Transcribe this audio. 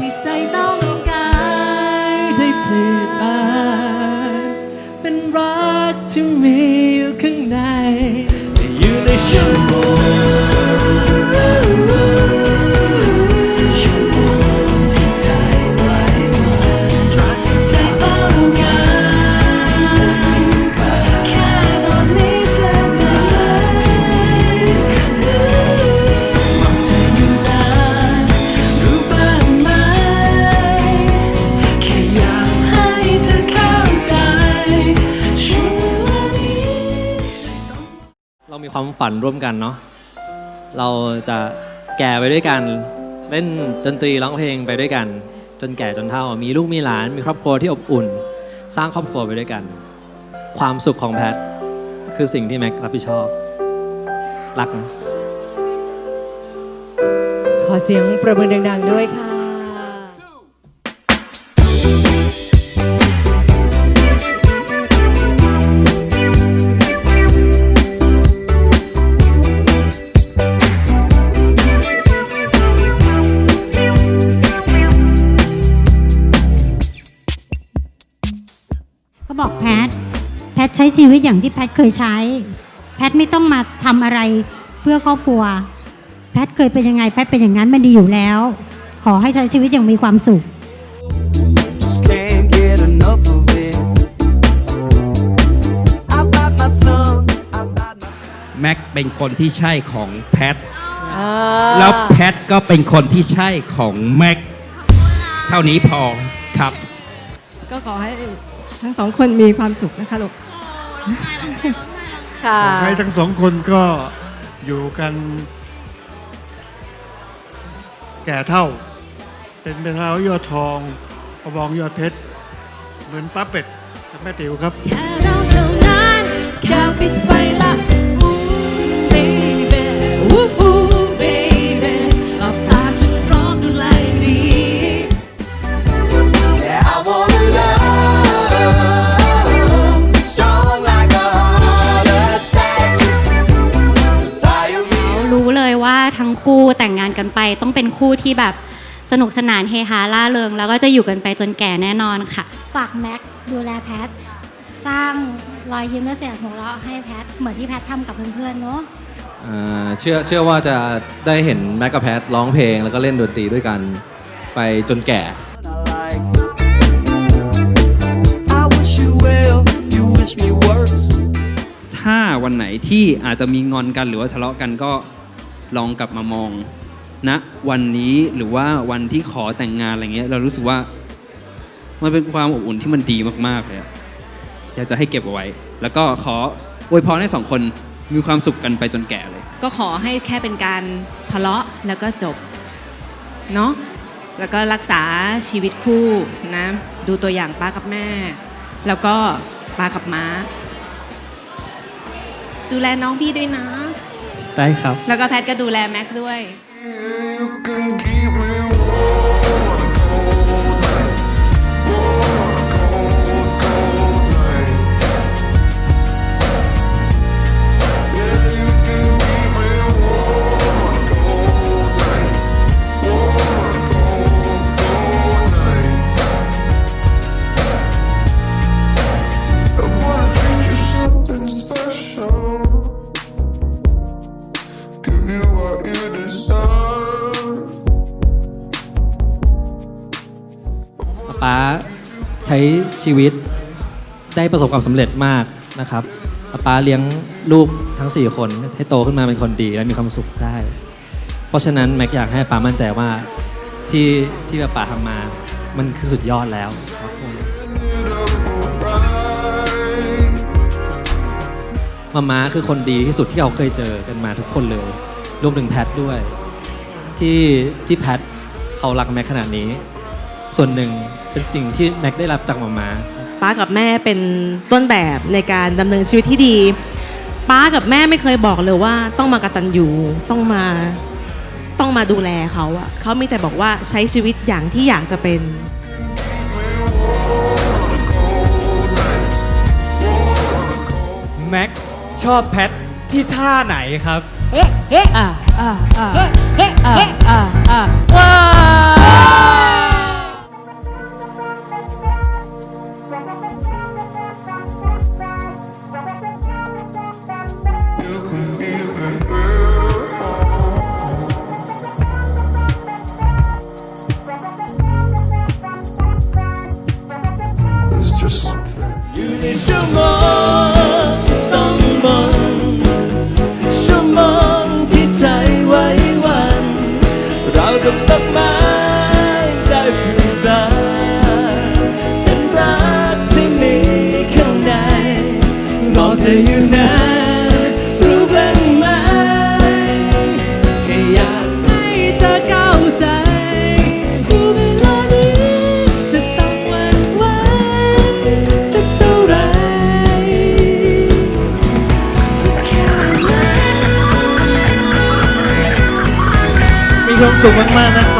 ที่ใจต้องการได้เปลี่ยนมาเป็นรักที่มีอยู่ข้างในอยู่ในฉัน มีความฝันร่วมกันเนาะเราจะแก่ไปด้วยกัน เล่นดนตรีร้องเพลงไปด้วยกัน จนแก่จนเฒ่ามีลูกมีหลาน มีครอบครัวที่อบอุ่น สร้างครอบครัวไปด้วยกัน ความสุขของแพทคือสิ่งที่แม็กรับผิดชอบ รักนะขอเสียงประมือดัง ๆ ด้วยค่ะ ช้ชีวิตอย่างที่แพทเคยใช้ แพทไม่ต้องมาทำอะไรเพื่อครอบครัว แพทเคยเป็นยังไงแพทเป็นอย่างนั้นมันดีอยู่แล้ว ขอให้ใช้ชีวิตอย่างมีความสุข just can't get enough of it. I bite my tongue, I bite my แม็กเป็นคนที่ใช่ของแพท แล้วแพทก็เป็นคนที่ใช่ของแม็ก เท่านี้พอครับ ก็ขอให้ทั้งสองคนมีความสุขนะคะลูก ค่ะให้ทั้งสองคนก็อยู่กัน แก่เท่า เป็นเมทาวยอดทองกระบองยอดเพชร เหมือนป้าเป็ดกับแม่ติ๋วครับ แค่เราเท่านั้นแค่ปิดไฟละ ทั้งคู่แต่งงานกันไป ต้องเป็นคู่ที่แบบสนุกสนานเฮฮาล่าเริง แล้วก็จะอยู่กันไปจนแก่แน่นอนค่ะ ฝากแม็กดูแลแพท สร้างรอยยิ้มและเสียงหัวเราะให้แพท เหมือนที่แพททำกับเพื่อนๆเนาะอ่าเชื่อเชื่อว่าจะได้เห็นแมกกาแพทร้องเพลงแล้วก็เล่นดนตรีด้วยกันไปจนแก่ I like. I wish you well, you wish me worse. ถ้าวันไหนที่อาจจะมีงอนกันหรือว่าทะเลาะกันก็ ลองกลับมามองณนะวันนี้หรือว่าวันที่ขอแต่งงานอะไรเงี้ยเรารู้สึกว่ามันเป็นความอบอุ่นที่มันดีมากๆเลยอยากจะให้เก็บเอาไว้ แล้วก็ขออวยพรให้สองคนมีความสุขกันไปจนแก่เลย ก็ขอให้แค่เป็นการทะเลาะแล้วก็จบเนาะแล้วก็รักษาชีวิตคู่นะดูตัวอย่างป้ากับแม่ แล้วก็ป้ากับม้า ดูแลน้องพี่ด้วยนะ ได้ครับ แล้วก็แพทก็ดูแลแม็กด้วย You can keep me ช้ชีวิตได้ประสบความสำเร็จมากนะครับป๊าเลี้ยงลูกทั้ง 4 คน ให้โตขึ้นมาเป็นคนดีและมีความสุขได้ เพราะฉะนั้นแม็กอยากให้ป๊ามั่นใจว่าที่ที่ป๊าทำมา มันคือสุดยอดแล้วครับมมาม้าคือคนดีที่สุดที่เราเคยเจอกันมาทุกคนเลยรวมถึงแพทด้วย ที่ที่แพทเขารักแม็กขนาดนี้ ส่วนหนึ่ง เป็นสิ่งที่แม็กได้รับจากมาม้าป้ากับแม่เป็นต้นแบบในการดำเนินชีวิตที่ดี ป้ากับแม่ไม่เคยบอกเลยว่า ต้องมากตัญญูต้องมาต้องมาดูแลเขาอะเขามีแต่บอกว่าใช้ชีวิตอย่างที่อยากจะเป็น แม็กชอบแพทที่ท่าไหนครับ อะอะอะอะอะอะว้า 你什么？ต้องมองที่ใจไว้วัน เราต้องมา ความสุขมากๆนะครับ